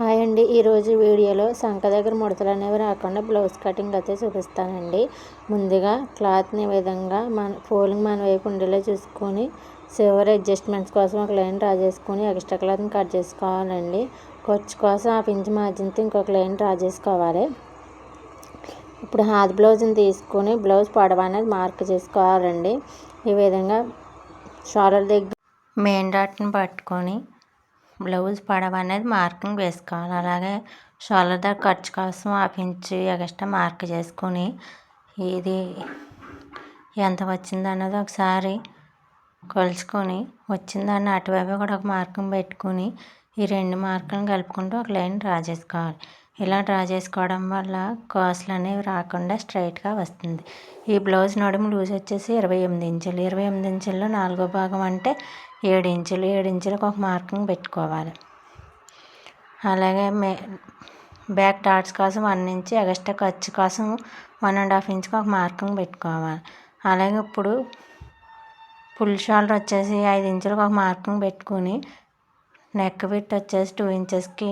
Hi అండి. ఈరోజు వీడియోలో సంఖ దగ్గర ముడతలు అనేవి రాకుండా బ్లౌజ్ కటింగ్ అయితే చూపిస్తానండి. ముందుగా క్లాత్ని విధంగా మన ఫోలింగ్ మన వైపు ఉండేలా చూసుకొని సివర్ అడ్జస్ట్మెంట్స్ కోసం ఒక లైన్ డ్రా చేసుకొని ఎక్స్ట్రా క్లాత్ని కట్ చేసుకోవాలండి. ఖర్చు కోసం ఆ పించ్ మార్జిన్తో ఇంకొక లైన్ డ్రా చేసుకోవాలి. ఇప్పుడు హాత్ బ్లౌజ్ని తీసుకొని బ్లౌజ్ పొడవ అనేది మార్క్ చేసుకోవాలండి. ఈ విధంగా షాలర్ దగ్గర మెయిన్ డాట్ని పట్టుకొని బ్లౌజ్ పొడవు అనేది మార్కింగ్ వేసుకోవాలి. అలాగే షోల్డర్ దగ్గర ఖర్చు కోసం హాఫ్ ఇంచ్ ఎక్స్ట్రా మార్క్ చేసుకొని ఇది ఎంత వచ్చింది అన్నది ఒకసారి కొలుచుకొని వచ్చిందాన్ని అటువైపు కూడా ఒక మార్కింగ్ పెట్టుకొని ఈ రెండు మార్కులను కలుపుకుంటూ ఒక లైన్ డ్రా చేసుకోవాలి. ఇలా డ్రా చేసుకోవడం వల్ల కోసలు అనేవి రాకుండా స్ట్రైట్గా వస్తుంది. ఈ బ్లౌజ్ నడుము లూజ్ వచ్చేసి ఇరవై ఎనిమిది ఇంచులు. ఇరవై ఎనిమిది ఇంచుల్లో నాలుగో భాగం అంటే ఏడు ఇంచులు ఏడు ఒక మార్కింగ్ పెట్టుకోవాలి. అలాగే మే బ్యాక్ డాట్స్ కోసం వన్ ఇంచ్ ఎగస్ట్రా ఖర్చు కోసం వన్ అండ్ హాఫ్ ఇంచ్కి ఒక మార్కింగ్ పెట్టుకోవాలి. అలాగే ఇప్పుడు ఫుల్ షోల్డర్ వచ్చేసి ఐదు ఇంచులకు ఒక మార్కింగ్ పెట్టుకుని నెక్ బిట్ వచ్చేసి టూ ఇంచెస్కి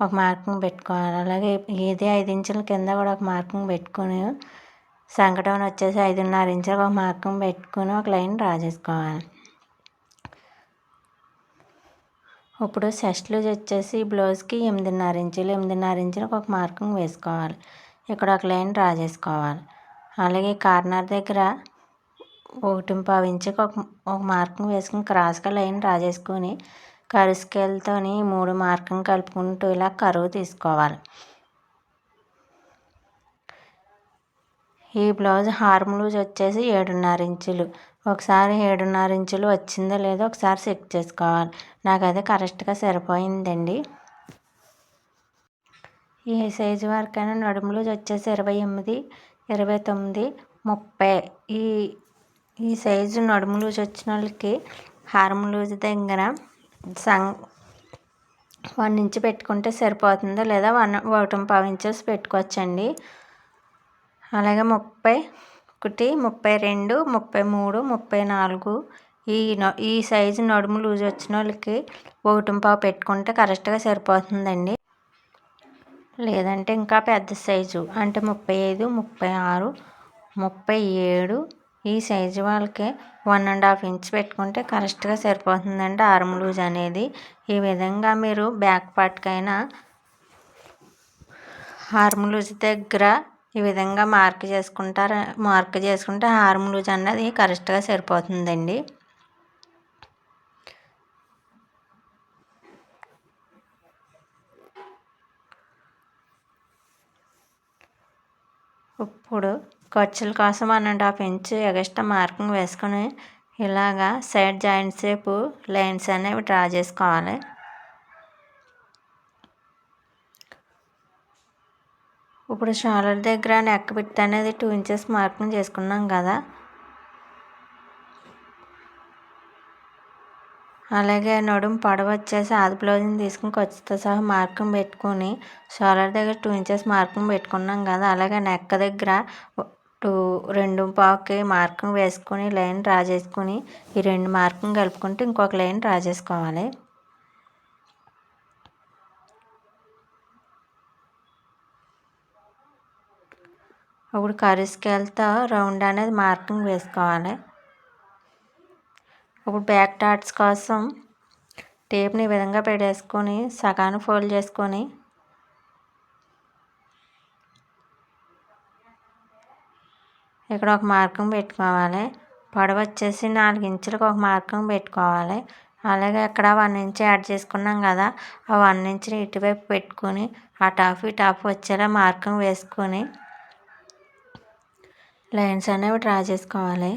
ఒక మార్కింగ్ పెట్టుకోవాలి. అలాగే ఇది ఐదు ఇంచుల కింద కూడా ఒక మార్కింగ్ పెట్టుకుని సంకటం వచ్చేసి ఐదున్నర ఇంచులకు ఒక మార్కింగ్ పెట్టుకుని ఒక లైన్ డ్రా చేసుకోవాలి. ఇప్పుడు చెస్ట్ వచ్చేసి బ్లౌజ్కి ఎనిమిదిన్నర ఇంచులు ఎనిమిదిన్నర ఇంచులకు ఒక మార్కింగ్ వేసుకోవాలి. ఇక్కడ ఒక లైన్ డ్రా చేసుకోవాలి అలాగే కార్నర్ దగ్గర ఒకటి పావు ఇంచుకి ఒక ఒక మార్కింగ్ వేసుకుని క్రాస్గా లైన్ డ్రా చేసుకొని కరు స్కేల్తో మూడు మార్కింగ్ కలుపుకుంటూ ఇలా కరువు తీసుకోవాలి. ఈ బ్లౌజ్ హార్మ్ లూజ్ వచ్చేసి ఏడున్నర ఇంచులు. ఒకసారి ఏడున్నర ఇంచులు వచ్చిందో లేదో ఒకసారి చెక్ చేసుకోవాలి. నాకు అది కరెక్ట్గా సరిపోయిందండి. ఏ సైజు వరకైనా నడుము లూజ్ వచ్చేసి ఇరవై ఎనిమిది ఇరవై తొమ్మిది ముప్పై. ఈ ఈ సైజు నడుము లూజ్ వచ్చిన వాళ్ళకి హార్మ్ లూజ్ దగ్గర సం వన్ ఇంచు పెట్టుకుంటే సరిపోతుందో లేదా వన్ ఒకటి పావు ఇంచెస్ పెట్టుకోవచ్చండి. అలాగే ముప్పై ఒకటి ముప్పై రెండు ముప్పై మూడు ముప్పై నాలుగు. ఈ ఈ సైజు నడుము లూజ్ వచ్చిన వాళ్ళకి ఒకటి పావు పెట్టుకుంటే కరెక్ట్గా సరిపోతుందండి. లేదంటే ఇంకా పెద్ద సైజు అంటే ముప్పై ఐదు ముప్పై ఆరు ముప్పై ఏడు. ఈ సైజు వాళ్ళకి వన్ అండ్ హాఫ్ ఇంచ్ పెట్టుకుంటే కరెక్ట్గా సరిపోతుందండి ఆర్మ్ లూజ్ అనేది. ఈ విధంగా మీరు బ్యాక్ పార్ట్కైనా ఆర్మ్ లూజ్ దగ్గర ఈ విధంగా మార్క్ చేసుకుంటారు. మార్క్ చేసుకుంటే హార్మ్ లూజ్ అన్నది కరెక్ట్గా సరిపోతుందండి. ఇప్పుడు ఖర్చుల కోసం one and half inch extra marking వేసుకొని ఇలాగా సైడ్ జాయింట్ సేపు లైన్స్ అనేవి డ్రా చేసుకోవాలి. ఇప్పుడు షోల్డర్ దగ్గర నెక్ బిట్ అనేది టూ ఇంచెస్ మార్కింగ్ చేసుకున్నాం కదా. అలాగే నడుము పొడవు వచ్చేసి ఆది బ్లౌజ్ని తీసుకుని ఖర్చుతో సహా మార్కింగ్ పెట్టుకొని షోల్డర్ దగ్గర టూ ఇంచెస్ మార్కింగ్ పెట్టుకున్నాం కదా. అలాగే నెక్ దగ్గర టూ రెండు పావుకి మార్కింగ్ వేసుకొని లైన్ డ్రా చేసుకుని ఈ రెండు మార్కింగ్ కలుపుకుంటే ఇంకొక లైన్ డ్రా చేసుకోవాలి. ఇప్పుడు కర్రీ స్కేల్తో రౌండ్ అనేది మార్కింగ్ వేసుకోవాలి. ఇప్పుడు బ్యాక్ డాట్స్ కోసం టేప్ని ఈ విధంగా పెట్టేసుకొని సగాన్ని ఫోల్డ్ చేసుకొని ఇక్కడ ఒక మార్కింగ్ పెట్టుకోవాలి. పొడవు వచ్చేసి నాలుగు ఇంచులకు ఒక మార్కింగ్ పెట్టుకోవాలి. అలాగే అక్కడ వన్ ఇంచ్ యాడ్ చేసుకున్నాం కదా ఆ వన్ ఇంచ్ని ఇటువైపు పెట్టుకొని ఆ టాఫీ ఈ టాప్ వచ్చేలా మార్కింగ్ వేసుకొని లైన్స్ అనేవి డ్రా చేసుకోవాలి.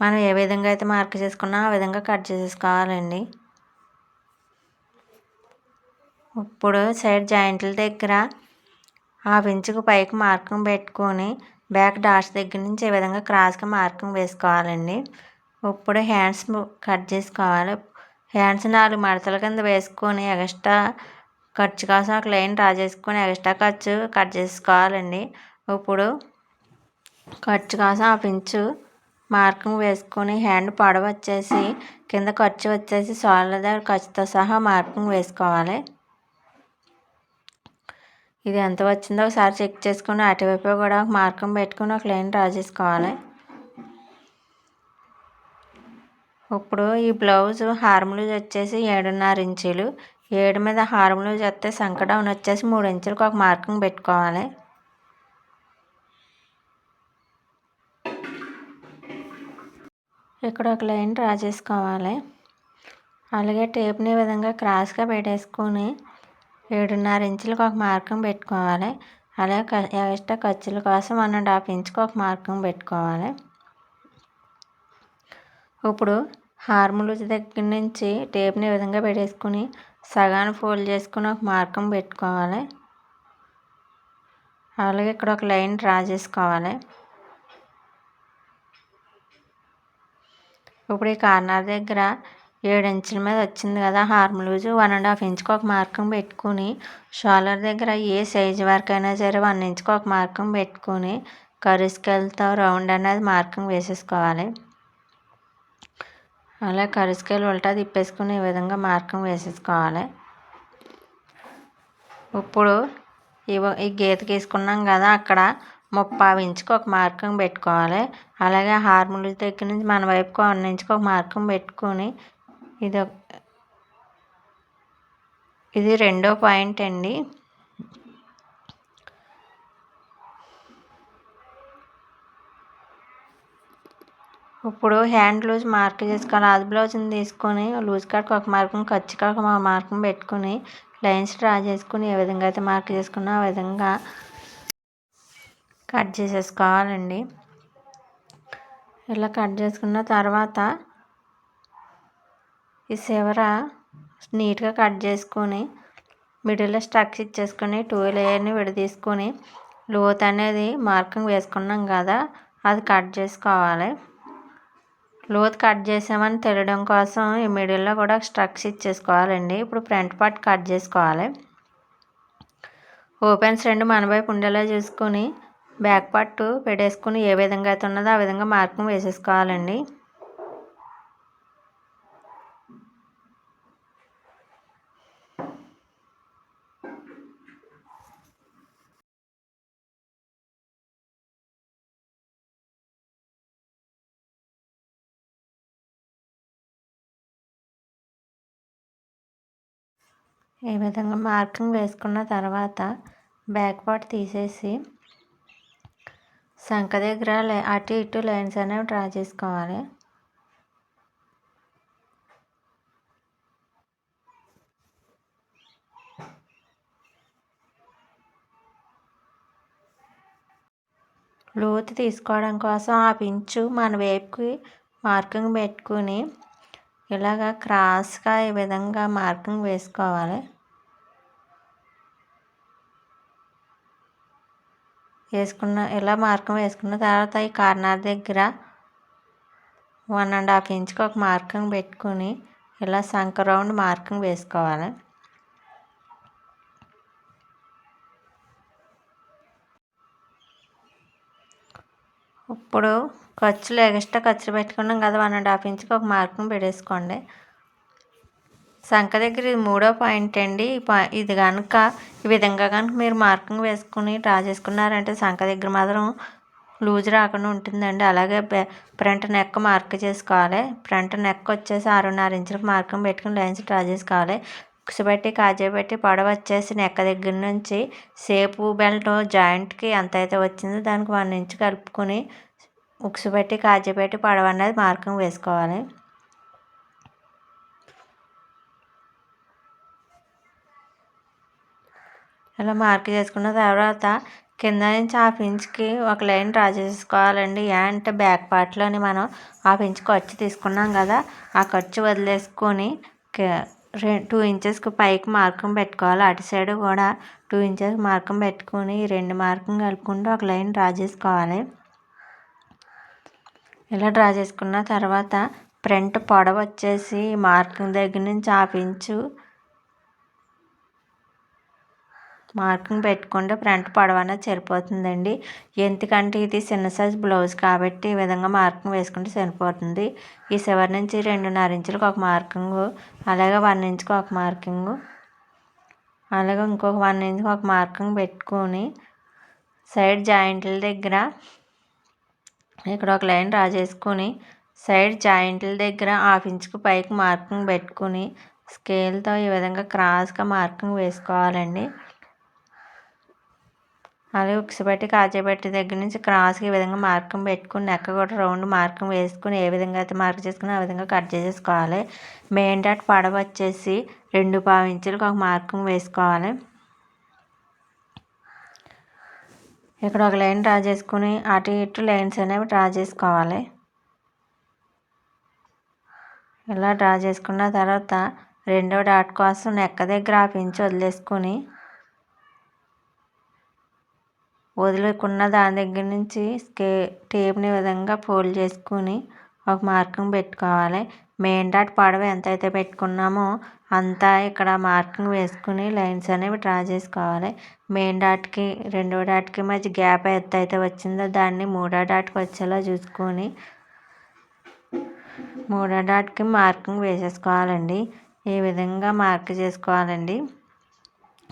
మనం ఏ విధంగా అయితే మార్క్ చేసుకున్నా ఆ విధంగా కట్ చేసేసుకోవాలండి. ఇప్పుడు సైడ్ జాయింట్ల దగ్గర హాఫ్ ఇంచుకు పైకి మార్కింగ్ పెట్టుకొని బ్యాక్ డాట్స్ దగ్గర నుంచి ఈ విధంగా క్రాస్గా మార్కింగ్ వేసుకోవాలండి. ఇప్పుడు హ్యాండ్స్ కట్ చేసుకోవాలి. హ్యాండ్స్ నాలుగు మడతల కింద వేసుకొని ఎక్స్ట్రా ఖర్చు కోసం ఒక లైన్ డ్రా చేసుకుని ఎక్స్ట్రా ఖర్చు కట్ చేసుకోవాలండి. ఇప్పుడు ఖర్చు కోసం ఆ ఇంచు మార్కింగ్ వేసుకొని హ్యాండ్ పొడవు వచ్చేసి కింద ఖర్చు వచ్చేసి సోళ్ళ దగ్గర ఖర్చుతో సహా మార్కింగ్ వేసుకోవాలి. ఇది ఎంత వచ్చిందో ఒకసారి చెక్ చేసుకుని అటువైపు కూడా ఒక మార్కం పెట్టుకుని ఒక లైన్ డ్రా చేసుకోవాలి ఇప్పుడు ఈ బ్లౌజ్ హార్మ్ వచ్చేసి ఏడున్నర ఇంచులు ఏడు మీద హార్మ్ చేస్తే సంకటం వచ్చేసి మూడు ఇంచులకు ఒక మార్కింగ్ పెట్టుకోవాలి. ఇక్కడ ఒక లైన్ డ్రా చేసుకోవాలి. అలాగే టేప్ని విధంగా క్రాస్గా పెట్టేసుకొని ఏడున్నర ఇంచులకు ఒక మార్కింగ్ పెట్టుకోవాలి. అలాగే ఎక్స్ట్రా ఖర్చుల కోసం వన్ అండ్ హాఫ్ ఇంచుకి ఒక మార్కింగ్ పెట్టుకోవాలి. ఇప్పుడు హార్ములు దగ్గర నుంచి టేప్ని విధంగా పెట్టేసుకుని సగాన్ని ఫోల్డ్ చేసుకుని ఒక మార్కం పెట్టుకోవాలి. అలాగే ఇక్కడ ఒక లైన్ డ్రా చేసుకోవాలి. ఇప్పుడు ఈ కార్నర్ దగ్గర ఏడు ఇంచుల మీద వచ్చింది కదా arm loose one and half ఇంచుకి ఒక మార్కం పెట్టుకుని షోల్డర్ దగ్గర ఏ సైజు వరకు అయినా సరే వన్ ఇంచ్కి ఒక మార్కం పెట్టుకుని కరుస్కెల్తో రౌండ్ అనేది మార్కింగ్ వేసేసుకోవాలి. అలా కరుస్కేల్ ఉల్టా తిప్పేసుకుని ఈ విధంగా మార్కం వేసేసుకోవాలి. ఇప్పుడు ఈ గీత గీసుకున్నాం కదా అక్కడ ముప్పావు ఇంచుకి ఒక మార్కింగ్ పెట్టుకోవాలి. అలాగే హార్ముల దగ్గర నుంచి మన వైపు వన్ ఇంచుకి ఒక మార్కింగ్ పెట్టుకొని ఇది ఇది రెండో పాయింట్ అండి. ఇప్పుడు హ్యాండ్ లూజ్ మార్క్ చేసుకోవాలి ఆది బ్లౌజ్ని తీసుకొని లూజ్ కట్కి ఒక మార్కింగ్ ఖర్చు ఒక మార్కం పెట్టుకుని లైన్స్ డ్రా చేసుకుని ఏ విధంగా అయితే మార్క్ చేసుకున్నా ఆ విధంగా కట్ చేసేసుకోవాలండి. ఇలా కట్ చేసుకున్న తర్వాత ఈ చివర నీట్గా కట్ చేసుకొని మిడిల్లో స్ట్రక్స్ ఇచ్చేసుకొని టూ లేయర్ని విడదీసుకొని లోత్ అనేది మార్కింగ్ వేసుకున్నాం కదా అది కట్ చేసుకోవాలి. లోత్ కట్ చేసామని తెలియడం కోసం ఈ మిడిల్లో కూడా స్ట్రక్స్ ఇచ్చేసుకోవాలండి. ఇప్పుడు ఫ్రంట్ పార్ట్ కట్ చేసుకోవాలి. ఓపెన్స్ రెండు మన వైపు ఉండేలా చూసుకొని బ్యాక్ పార్ట్ పెట్టేసుకుని ఏ విధంగా అయితే ఉన్నదో ఆ విధంగా మార్కింగ్ వేసేసుకోవాలండి. ఈ విధంగా మార్కింగ్ వేసుకున్న తర్వాత బ్యాక్ పార్ట్ తీసేసి సంఖ దగ్గర అటు ఇటు లైన్స్ అనేవి డ్రా చేసుకోవాలి. లోతు తీసుకోవడం కోసం ఆ పించు మన వైపుకి మార్కింగ్ పెట్టుకుని ఇలాగ క్రాస్గా ఈ విధంగా మార్కింగ్ వేసుకోవాలి? వేసుకున్న ఇలా మార్కింగ్ వేసుకున్న తర్వాత ఈ కార్నర్ దగ్గర వన్ అండ్ హాఫ్ ఇంచ్కి ఒక మార్కింగ్ పెట్టుకుని ఇలా సంక రౌండ్ మార్కింగ్ వేసుకోవాలి. ఇప్పుడు ఖర్చులు ఎక్స్ట్రా ఖర్చులు పెట్టుకున్నాం కదా వన్ అండ్ హాఫ్ ఇంచ్కి ఒక మార్కును పెట్టేసుకోండి. సంఖ దగ్గర ఇది మూడో పాయింట్ అండి. ఇది కనుక ఈ విధంగా కనుక మీరు మార్కింగ్ వేసుకుని డ్రా చేసుకున్నారంటే సంఖ దగ్గర మాత్రం లూజ్ రాకుండా ఉంటుందండి. అలాగే ఫ్రంట్ నెక్ మార్క్ చేసుకోవాలి. ఫ్రంట్ నెక్ వచ్చేసి ఆరున్నర ఇంచులకు మార్కింగ్ పెట్టుకుని లైన్స్ డ్రా చేసుకోవాలి. ఉక్స్ పెట్టి కాజే పొడవ వచ్చేసి నెక్క దగ్గర నుంచి సేపు బెల్ట్ జాయింట్కి ఎంత అయితే వచ్చిందో దానికి వన్ ఇంచ్ కలుపుకొని ఉక్సుపెట్టి పెట్టి పడవ అనేది మార్కింగ్ వేసుకోవాలి. ఇలా మార్క్ చేసుకున్న తర్వాత కింద నుంచి హాఫ్ ఇంచ్కి ఒక లైన్ డ్రా చేసుకోవాలండి. ఏ అంటే బ్యాక్ పార్ట్లోని మనం హాఫ్ ఇంచ్ ఖర్చు తీసుకున్నాం కదా ఆ ఖర్చు వదిలేసుకొని టూ ఇంచెస్కి పైకి మార్కం పెట్టుకోవాలి. అటు సైడ్ కూడా టూ ఇంచెస్ మార్కం పెట్టుకొని రెండు మార్కం కలుపుకుంటూ ఒక లైన్ డ్రా చేసుకోవాలి. ఇలా డ్రా చేసుకున్న తర్వాత ఫ్రంట్ పొడవ వచ్చేసి మార్కింగ్ దగ్గర నుంచి హాఫ్ ఇంచు మార్కింగ్ పెట్టుకుంటే ఫ్రంట్ పొడవు సరిపోతుందండి. ఎందుకంటే ఇది చిన్న సైజ్ బ్లౌజ్ కాబట్టి ఈ విధంగా మార్కింగ్ వేసుకుంటే సరిపోతుంది. ఈ చివరి నుంచి రెండున్నర ఇంచులకు ఒక మార్కింగ్ అలాగే వన్ ఇంచుకు ఒక మార్కింగ్ అలాగే ఇంకొక వన్ ఇంచుకు ఒక మార్కింగ్ పెట్టుకొని సైడ్ జాయింట్ల దగ్గర ఇక్కడ ఒక లైన్ డ్రా చేసుకొని సైడ్ జాయింట్ల దగ్గర హాఫ్ ఇంచుకు పైకి మార్కింగ్ పెట్టుకుని స్కేల్తో ఈ విధంగా క్రాస్గా మార్కింగ్ వేసుకోవాలండి. అలాగే ఉక్సుపట్టి కాచేపెట్టి దగ్గర నుంచి క్రాస్కి ఈ విధంగా మార్కింగ్ పెట్టుకుని నెక్క కూడా రౌండ్ మార్కింగ్ వేసుకుని ఏ విధంగా అయితే మార్క్ చేసుకుని ఆ విధంగా కట్ చేసేసుకోవాలి. మెయిన్ డాట్ పడవ వచ్చేసి రెండు పావు ఇంచులకు ఒక మార్కింగ్ వేసుకోవాలి. ఇక్కడ ఒక లైన్ డ్రా చేసుకుని అటు ఇటు లైన్స్ అనేవి డ్రా చేసుకోవాలి. ఇలా డ్రా చేసుకున్న తర్వాత రెండో డాట్ కోసం నెక్క దగ్గర హాఫ్ ఇంచ్ వదిలేసుకొని వదులుకున్న దాని దగ్గర నుంచి స్కే టేప్ని విధంగా ఫోల్డ్ చేసుకుని ఒక మార్కింగ్ పెట్టుకోవాలి. మెయిన్ డాట్ పొడవు ఎంత అయితే పెట్టుకున్నామో అంతా ఇక్కడ మార్కింగ్ వేసుకుని లైన్స్ అనేవి డ్రా చేసుకోవాలి. మెయిన్ డాట్కి రెండో డాట్కి మధ్య గ్యాప్ ఎంత అయితే వచ్చిందో దాన్ని మూడో డాట్కి వచ్చేలా చూసుకొని మూడో డాట్కి మార్కింగ్ వేసేసుకోవాలండి. ఈ విధంగా మార్క్ చేసుకోవాలండి.